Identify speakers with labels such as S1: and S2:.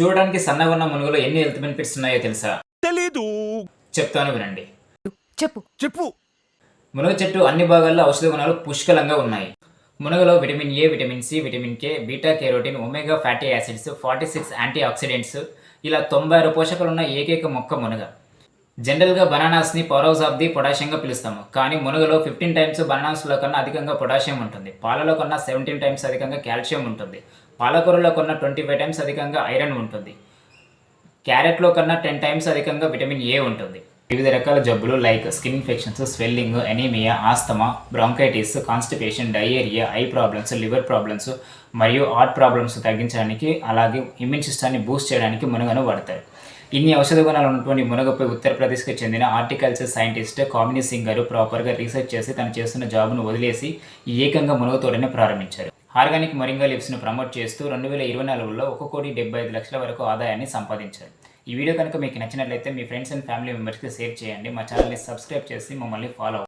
S1: చూడడానికి సన్నగా ఉన్న మునుగులో ఎన్ని హెల్త్ బెనిఫిట్స్ ఉన్నాయో తెలుసా?
S2: తెలీదు.
S1: చెప్తాను వినండి.
S3: చెప్పు.
S2: చెప్పు.
S1: మునగ చెట్టు అన్ని భాగాల్లో ఔషధ గుణాలు పుష్కలంగా ఉన్నాయి. మునగలో vitamin A vitamin C vitamin K beta carotene omega fatty acids forty six antioxidants ఇలా తొంభై ఆరు పోషకాలు ఉన్న ఏకైక మొక్క మునగ. జనరల్గా బనానాస్ని పవర్ ఆఫ్ ది పొటాషియంగా పిలుస్తాము. కానీ మునగలో ఫిఫ్టీన్ టైమ్స్ బనానాస్లో కన్నా అధికంగా పొటాషియం ఉంటుంది. పాలలో కన్నా సెవెంటీన్ టైమ్స్ అధికంగా కాల్షియం ఉంటుంది. పాలకూరలో కన్నా ట్వంటీ ఫైవ్ టైమ్స్ అధికంగా ఐరన్ ఉంటుంది. క్యారెట్లో కన్నా టెన్ టైమ్స్ అధికంగా విటమిన్ ఏ ఉంటుంది. వివిధ రకాల జబ్బులు like skin infections swelling anaemia asthma bronchitis constipation diarrhoea eye problems liver problems మరియు హార్ట్ ప్రాబ్లమ్స్ తగ్గించడానికి అలాగే ఇమ్యూన్ సిస్టాన్ని బూస్ట్ చేయడానికి మునగను వాడతారు. ఇన్ని ఔషధ గుణాలు ఉన్నటువంటి మునగపై ఉత్తరప్రదేశ్కి చెందిన ఆర్టికల్చర్ సైంటిస్ట్ కామిని సింగర్ ప్రాపర్గా రీసెర్చ్ చేసి తను చేస్తున్న జాబ్ను వదిలేసి ఈ ఏకంగా మునగ తోటని ప్రారంభించారు. ఆర్గానిక్ మొరింగా లిప్స్ను ప్రమోట్ చేస్తూ రెండు వేల ఇరవై నాలుగులో ఒక కోటి డెబ్బై ఐదు లక్షల వరకు ఆదాయాన్ని సంపాదించారు. ఈ వీడియో కనుక మీకు నచ్చినట్లయితే మీ ఫ్రెండ్స్ అండ్ ఫ్యామిలీ మెంబర్స్కి షేర్ చేయండి. మా ఛానల్ని సబ్స్క్రైబ్ చేసి మమ్మల్ని ఫాలో